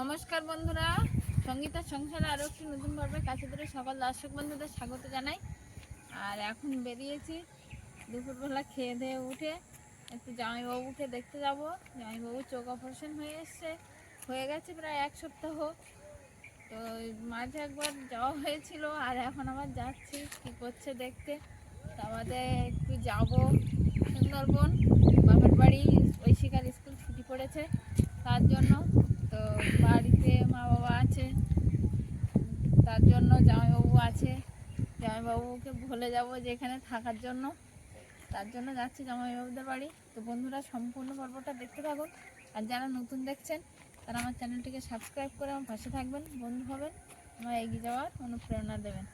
নমস্কার বন্ধুরা। সঙ্গীতার সংসারে আরও একটি নতুন পর্বে কাছে ধরে সকল দর্শক বন্ধুদের স্বাগত জানাই। আর এখন বেরিয়েছি দুপুরবেলা খেয়ে দিয়ে উঠে, একটু জামাইবাবুকে দেখতে যাব। জামাইবাবু চোখ অপারেশন হয়ে এসছে, হয়ে গেছে প্রায় এক সপ্তাহ। তো মাঝে একবার যাওয়া হয়েছিল, আর এখন আবার যাচ্ছি, কী করছে দেখতে। তো আমাদের একটু যাব সুন্দরবন। বাপের বাড়ি ঐশিকার স্কুল ছুটি পড়েছে। তার জন্য তো বাড়িতে মা বাবা আছে, তার জন্য জামাইবাবু আছে। জামাইবাবুকে ভুলে যাব যে এখানে থাকার জন্য। তার জন্য যাচ্ছি জামাইবাবুদের বাড়ি। তো বন্ধুরা, সম্পূর্ণ পর্বটা দেখতে থাকুন। আর যারা নতুন দেখছেন, তারা আমার চ্যানেলটিকে সাবস্ক্রাইব করে আমার পাশে থাকবেন, বন্ধু হবেন, আমার এগিয়ে যাওয়ার অনুপ্রেরণা দেবেন।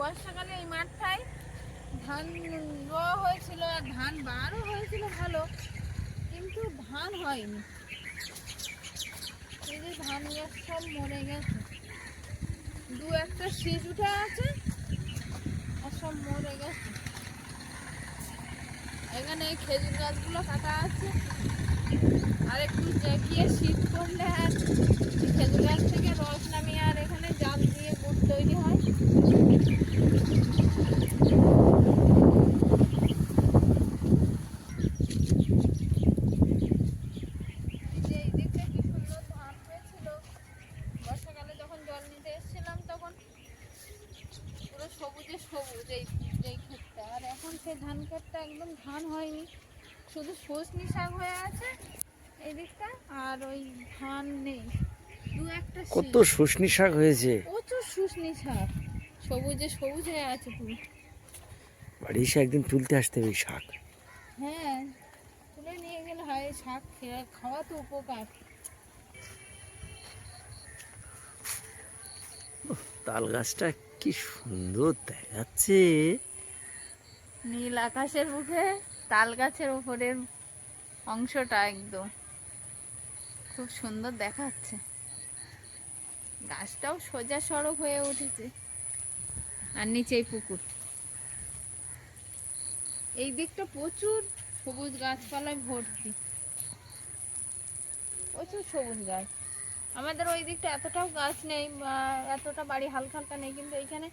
বর্ষাকালে এই মাঠটায় ধান হয়েছিল আর ধান বারও হয়েছিল ভালো, কিন্তু ধান হয়নি। এই যে ধান গাছ সব মরে গেছে। দু একটা শীষ উঠে আছে আর সব মরে গেছে। এখানে খেজুর গাছগুলো কাটা আছে। আর একটু জাগিয়ে শীত করলে আর খেজুর গাছ থেকে রস নামিয়ে আর এখানে জাল দিয়ে গুড় তৈরি হয় এই যে এই দিকটা কি সুন্দর ধান হয়েছিল বর্ষাকালে যখন জল নিতে এসেছিলাম তখন পুরো সবুজে সবুজ এই এই ক্ষেতটা। আর এখন সেই ধান ক্ষেতটা একদম ধান হয়নি শুধু সজনি শাক হয়ে আছে এই দিকটা আর ওই ধান নেই। দু একটা কত। শুশনি শাক হয়েছে। প্রচুর শুশনি শাক সবুজে সবুজ হয়ে আছে পুরো। বাড়ি এসে একদিন তুলতে আসতে হবে এই শাক। হ্যাঁ তুলে নিয়ে গেলে হয় শাক খেয়ে খাওয়া তো উপকার। তাল গাছটা কি সুন্দর দেখাচ্ছে। নীল আকাশের মুখে, তাল গাছের ওপরের অংশটা একদম। খুব সুন্দর দেখাচ্ছে। গাছটাও সোজা সড়ক হয়ে উঠেছে। আর নিচেই পুকুর। এই দিকটা প্রচুর সবুজ গাছপালায় ভর্তি। প্রচুর সবুজ গাছ। আমাদের ওই দিকটা এতটাও গাছ নেই এতটা বাড়ি হালকা হালকা নেই কিন্তু এইখানে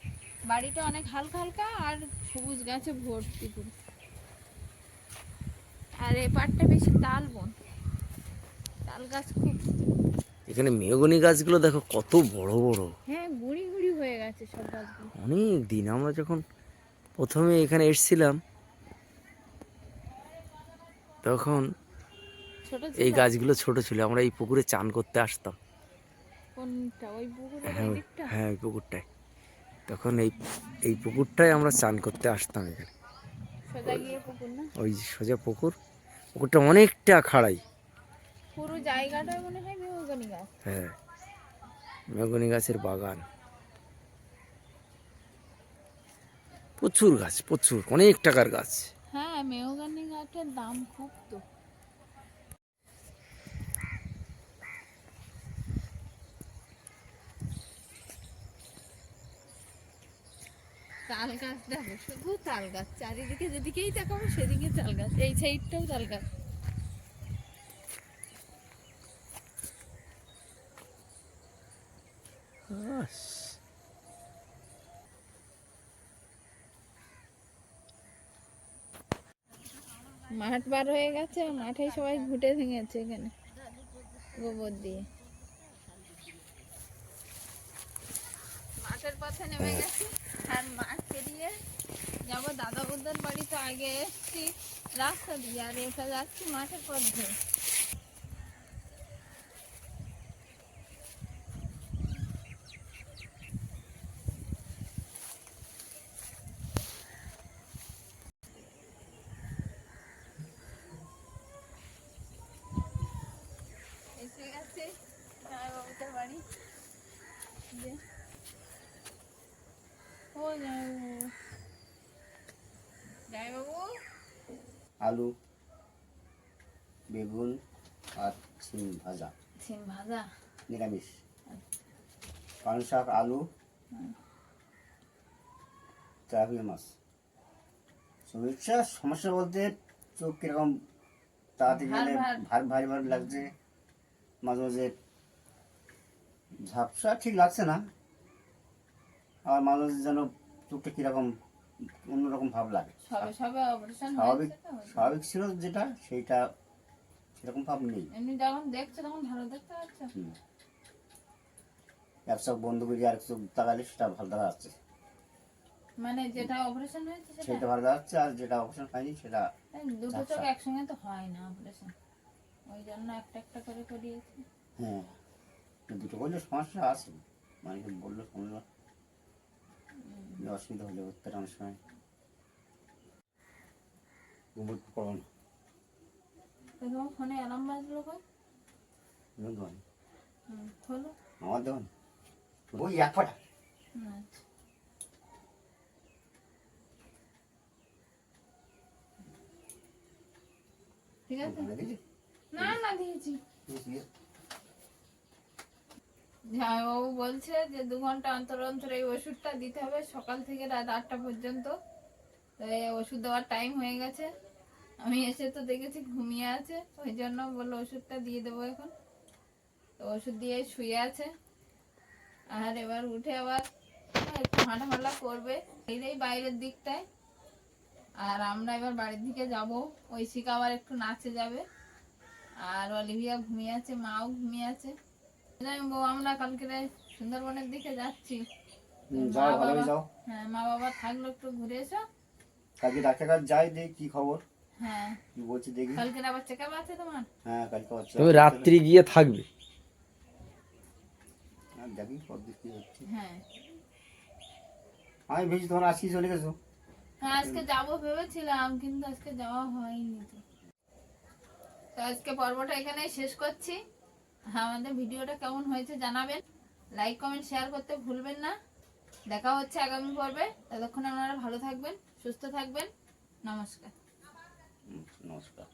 বাড়িটা অনেক হালকা হালকা আর সবুজ গাছে ভর্তি পুরো। আর এ পাটটা বেশি তাল বন। তাল গাছ খুব। এখানে মেহগনি গাছগুলো দেখো কত বড় বড়। হ্যাঁ গুড়ি গুড়ি হয়ে গেছে সব গাছগুলো। অনেক দিন আমরা যখন প্রথমে এখানে এসেছিলাম তখন ছোট এই গাছগুলো ছোট ছিল আমরা এই পুকুরে চান করতে আসতাম। কোনটা? ওই পুকুরের হ্যাঁ হ্যাঁ ওই পুকুরটায়। তখন এই এই পুকুরটায় আমরা চান করতে আসতাম এখানে। সোজা গিয়ে পুকুর না? ওই সোজা পুকুর। পুকুরটা অনেকটা খাড়াই। পুরো জায়গাটা মনে হয় মেহগনি গাছ। হ্যাঁ মেহগনি গাছের বাগান। প্রচুর গাছ প্রচুর অনেক টাকার গাছ। হ্যাঁ মেহগনি গাছের দাম খুব তো। তাল গাছ দেখো শুধু তাল গাছ চারিদিকে যেদিকেই তাকাবো সেদিকে তাল গাছ এই সাইডটাও তাল গাছ। মাঠ বার হয়ে গেছে মাঠে সবাই ঘুটে ভেঙেছে এখানে গোবর দিয়ে। হাটের পথে নেমে গেছি আর মাঠ দিয়ে যাব দাদা বুদ্ধের বাড়ি তো আগে এসছি রাস্তা দিয়ে আর এসে যাচ্ছি মাঠের পথ ধরে এসে আলু বেগুন আর সিম ভাজা। সিম ভাজা? নিরামিষ। পালং শাক আলু তেলাপিয়া মাছ। সমস্যা সমস্যা বলতে চোখ কীরকম তাড়াতাড়ি ভার গেলে। ভার ভারী ভারী লাগছে। মাঝে মাঝে ঝাপসা ঠিক লাগছে না। আর মাঝে মাঝে যেন চোখটা কীরকম অন্যরকম ভাব লাগে। স্বাভাবিক। স্বাভাবিক ছিল যেটা সেইটা সেরকম ভাব নেই। এমনি যখন দেখছ তখন ভালো দেখতে পাচ্ছ। এক চোখ বন্ধ করে আর চোখ তাকালে সেটা ভালো দেখা যাচ্ছে। মানে যেটা অপারেশন হয়েছে সেটা? ভালো দেখা যাচ্ছে আর যেটা অপারেশন হয়নি সেটা দুটো। চোখ একসঙ্গে তো হয় না অপারেশন ওই জন্য একটা একটা করে করিয়েছি। হ্যাঁ। দুটো করলে সমস্যা আছে। মানে বলল শুনলো। যে অসুবিধা হলে উঠতে অনেক সময়। ঘুমোট করো না। ফোনে অ্যালার্ম বাজলো কই? ঘুমোট করো না। হুম, খোলো। আমার দেখুন ওই এক ফাটা। আচ্ছা। ঠিক আছে? না না দিয়েছি। জামাইবাবু বলছে যে দু ঘণ্টা অন্তর অন্তর এই ওষুধটা দিতে হবে সকাল থেকে রাত আটটা পর্যন্ত। তো এই ওষুধ দেওয়ার টাইম হয়ে গেছে। আমি এসে তো দেখেছি ঘুমিয়ে আছে, ওই জন্য বলল ওষুধটা দিয়ে দেবো এখন। তো ওষুধ দিয়ে শুয়ে আছে। আর এবার উঠে আবার একটু হাঁটাফাটা করবে। এই বাইরের দিকটায়। আর আমরা এবার বাড়ির দিকে যাব। ঐশিকা আবার একটু নাচে যাবে। আর অলিভিয়া ঘুমিয়ে আছে, মাও ঘুমিয়ে আছে। বউ আমরা কালকে সুন্দরবনের দিকে যাচ্ছি। যাও যাও। হ্যাঁ মা বাবা থাকল একটু ঘুরে এসো। কালকে ডাক্তার কাছে যাই দেখি কি খবর। হ্যাঁ। কি দেখি। কালকে আবার চেক আছে তোমার? হ্যাঁ কালকে হচ্ছে তুমি রাত্রি গিয়ে থাকবে। দেখি কতদূর হচ্ছে। আমি ভেবেছি তোমার আজকে চলে গেছো। হ্যাঁ আজকে যাব ভেবেছিলাম কিন্তু আজকে যাওয়া হয়নি তো আজকে পর্বটা এখানেই শেষ করছি। আমাদের ভিডিওটা কেমন হয়েছে জানাবেন। লাইক কমেন্ট শেয়ার করতে ভুলবেন না। দেখা হচ্ছে আগামী পর্বে। ততক্ষণ আপনারা ভালো থাকবেন, সুস্থ থাকবেন। নমস্কার। নমস্কার।